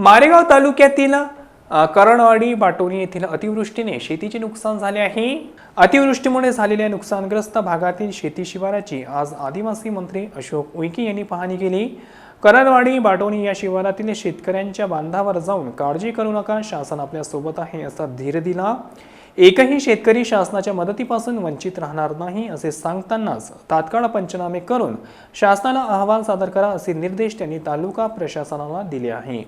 मारेगाव तालुक्यातील करणवाडी बाटोली येथील अतिवृष्टीने शेतीचे नुकसान झाले आहे. अतिवृष्टीमुळे झालेल्या नुकसानग्रस्त भागातील शेती शिवाराची आज आदिवासी मंत्री अशोक उईके यांनी पाहणी केली. करणवाडी बाटोणी या शिवारातील शेतकऱ्यांच्या बांधावर जाऊन काळजी करू नका शासन आपल्यासोबत आहे असा धीर दिला. एकही शेतकरी शासनाच्या मदतीपासून वंचित राहणार नाही असे सांगतानाच तात्काळ पंचनामे करून शासनाला अहवाल सादर करा असे निर्देश त्यांनी तालुका प्रशासनाला दिले आहे.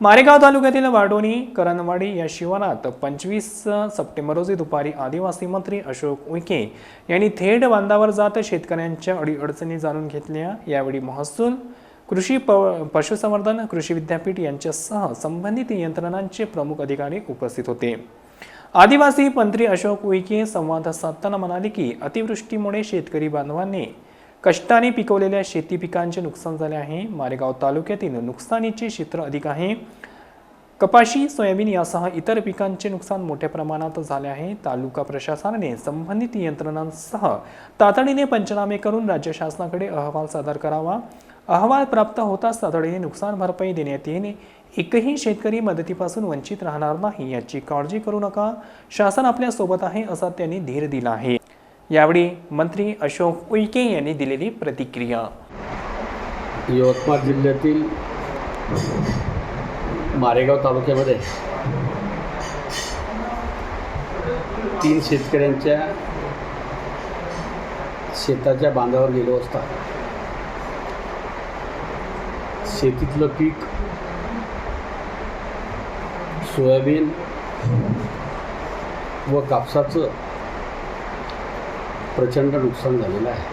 मारेगाव तालुक्यातील वाडोणी करणवाडी या शिवारात पंचवीस सप्टेंबर रोजी दुपारी आदिवासी मंत्री अशोक उईके यांनी थेट बांधावर जात शेतकऱ्यांच्या अडीअडचणी जाणून घेतल्या. यावेळी महसूल कृषी प पशुसंवर्धन कृषी विद्यापीठ यांच्यासह संबंधित यंत्रणांचे प्रमुख अधिकारी उपस्थित होते. आदिवासी मंत्री अशोक उईके संवाद साधताना म्हणाले की अतिवृष्टीमुळे शेतकरी बांधवांनी कष्टाने पिकवलेल्या शेती पिकांचे नुकसान झाले आहे. मारेगाव तालुक्यातील नुकसानीचे क्षेत्र अधिक आहे. कपाशी सोयाबीन यासह इतर पिकांचे नुकसान मोठ्या प्रमाणात झाले आहे. तालुका प्रशासनाने संबंधित यंत्रणांसह तातडीने पंचनामे करून राज्य शासनाकडे अहवाल सादर करावा. अहवाल प्राप्त होताच तातडीने नुकसान भरपाई देण्यात येणे एकही शेतकरी मदतीपासून वंचित राहणार नाही याची काळजी करू नका. शासन आपल्यासोबत आहे असा त्यांनी धीर दिला आहे. यावेळी मंत्री अशोक उईके यांनी दिलेली प्रतिक्रिया. यवतमाळ जिल्ह्यातील मारेगाव तालुक्यामध्ये तीन शेतकऱ्यांच्या शेताच्या बांधावर गेलो असता. शेतीतलं पीक सोयाबीन व कापसाचं प्रचंड नुकसान झालेलं आहे.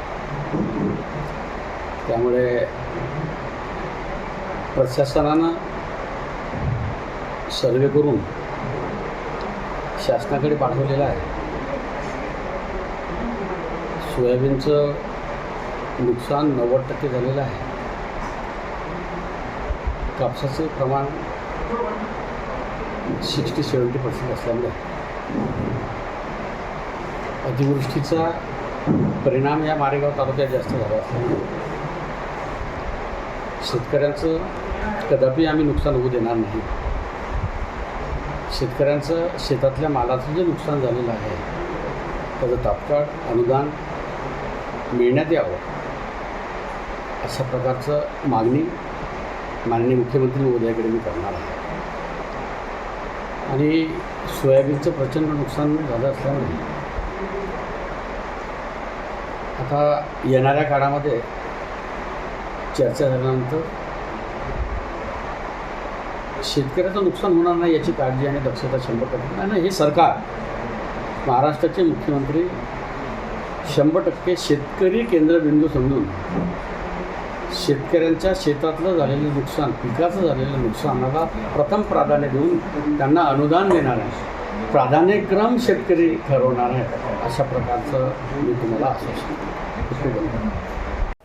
त्यामुळे प्रशासनानं सर्वे करून शासनाकडे पाठवलेलं आहे. सोयाबीनचं नुकसान नव्वद टक्के झालेलं आहे. कापसाचं प्रमाण सिक्स्टी सेवन्टी पर्सेंट असल्यामुळे अतिवृष्टीचा परिणाम या मारेगाव तालुक्यात जास्त झाला असल्यामुळे शेतकऱ्यांचं कदापि आम्ही नुकसान होऊ देणार नाही. शेतकऱ्यांचं शेतातल्या मालाचं जे नुकसान झालेलं आहे त्याचं तात्काळ अनुदान मिळण्यात यावं अशा प्रकारचं मागणी माननीय मुख्यमंत्री महोदयाकडे मी करणार आहे. आणि सोयाबीनचं प्रचंड नुकसान झालं असल्यामुळे. आता येणाऱ्या काळामध्ये चर्चा झाल्यानंतर शेतकऱ्याचं नुकसान होणार नाही याची काळजी आणि दक्षता शंभर टक्के नाही, नाही. हे सरकार महाराष्ट्राचे मुख्यमंत्री शंभर टक्के शेतकरी केंद्रबिंदू समजून शेतकऱ्यांच्या शेतातलं झालेलं नुकसान पिकाचं झालेलं नुकसानाला प्रथम प्राधान्य देऊन त्यांना अनुदान देणार आहे. प्राधान्यक्रम शेतकरी ठरवणार आहे अशा प्रकारचं मी तुम्हाला आश्वासन